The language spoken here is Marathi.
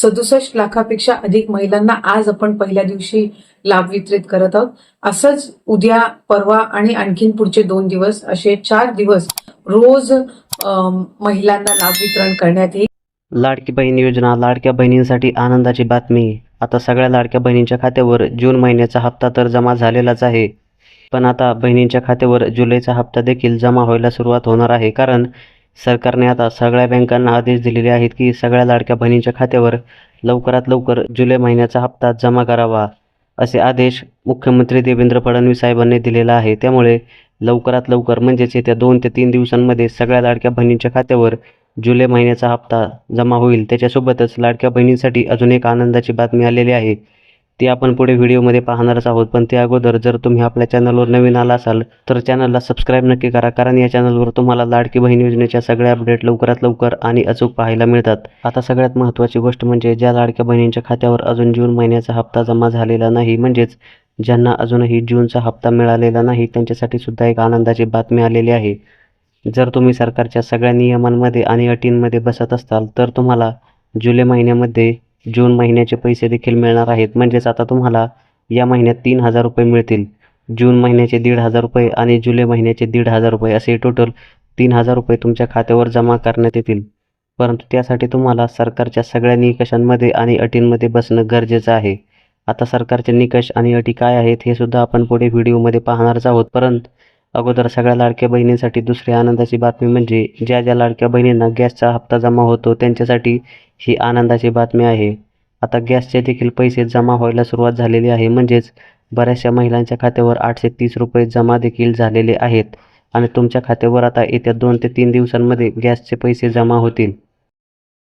सदुसष्ट लाखापेक्षा अधिक महिलांना आज आपण पहिल्या दिवशी लाभ वितरित करत आहोत. असंच उद्या परवा आणि आणखीन पुढचे दोन दिवस असे चार दिवस रोज महिलांना लाभ वितरण करण्यात येईल. लाडकी बहीण योजना लाडक्या बहिणींसाठी आनंदाची बातमी. आता सगळ्या लाडक्या बहिणींच्या खात्यावर जून महिन्याचा हप्ता तर जमा झालेलाच आहे. पण आता बहिणींच्या खात्यावर जुलैचा हप्ता देखील जमा व्हायला सुरुवात होणार आहे. कारण सरकारने आता सगळ्या बँकांना आदेश दिलेले आहेत की सगळ्या लाडक्या बहिणींच्या खात्यावर लवकरात लवकर जुलै महिन्याचा हप्ता जमा करावा असे आदेश मुख्यमंत्री देवेंद्र फडणवीस साहेबांनी दिलेला आहे. त्यामुळे लवकरात लवकर म्हणजेच येत्या दोन ते तीन दिवसांमध्ये सगळ्या लाडक्या बहिणींच्या खात्यावर जुलै महिन्याचा हप्ता जमा होईल. त्याच्यासोबतच लाडक्या बहिणींसाठी अजून एक आनंदाची बातमी आलेली आहे. ते आपण पुढे व्हिडिओमध्ये पाहणारच आहोत. पण त्या अगोदर जर तुम्ही आपल्या चॅनलवर नवीन आला असाल तर चॅनलला सबस्क्राईब नक्की करा. कारण या चॅनलवर तुम्हाला लाडकी बहीण योजनेच्या सगळ्या अपडेट लवकरात लवकर आणि अचूक पाहायला मिळतात. आता सगळ्यात महत्त्वाची गोष्ट म्हणजे ज्या लाडक्या बहिणींच्या खात्यावर अजून जून महिन्याचा हप्ता जमा झालेला नाही म्हणजेच ज्यांना अजूनही जूनचा हप्ता मिळालेला नाही त्यांच्यासाठी सुद्धा एक आनंदाची बातमी आलेली आहे. जर तुम्ही सरकारच्या सगळ्या नियमांमध्ये आणि अटींमध्ये बसत असाल तर तुम्हाला जुलै महिन्यामध्ये जून महिन्याचे पैसे देखील मिळणार आहेत. म्हणजेच आता तुम्हाला या महिन्यात तीन हजार रुपये मिळतील. जून महिन्याचे दीड हजार रुपये आणि जुलै महिन्याचे दीड हजार रुपये असे टोटल तीन हजार रुपये तुमच्या खात्यावर जमा करण्यात येतील. परंतु त्यासाठी तुम्हाला सरकारच्या सगळ्या निकषांमध्ये आणि अटींमध्ये बसणं गरजेचं आहे. आता सरकारचे निकष आणि अटी काय आहेत हे सुद्धा आपण पुढे व्हिडिओमध्ये पाहणारच आहोत. परंतु अगोदर सगळ्या लाडक्या बहिणींसाठी दुसरी आनंदाची बातमी म्हणजे ज्या ज्या लाडक्या बहिणींना गॅसचा हप्ता जमा होतो त्यांच्यासाठी ही आनंदाची बातमी आहे. आता गॅसचे देखील पैसे जमा व्हायला सुरुवात झालेली आहे. म्हणजेच बऱ्याचशा महिलांच्या खात्यावर आठशे तीस रुपये जमा देखील झालेले आहेत. आणि तुमच्या खात्यावर आता येत्या दोन ते तीन दिवसांमध्ये गॅसचे पैसे जमा होतील.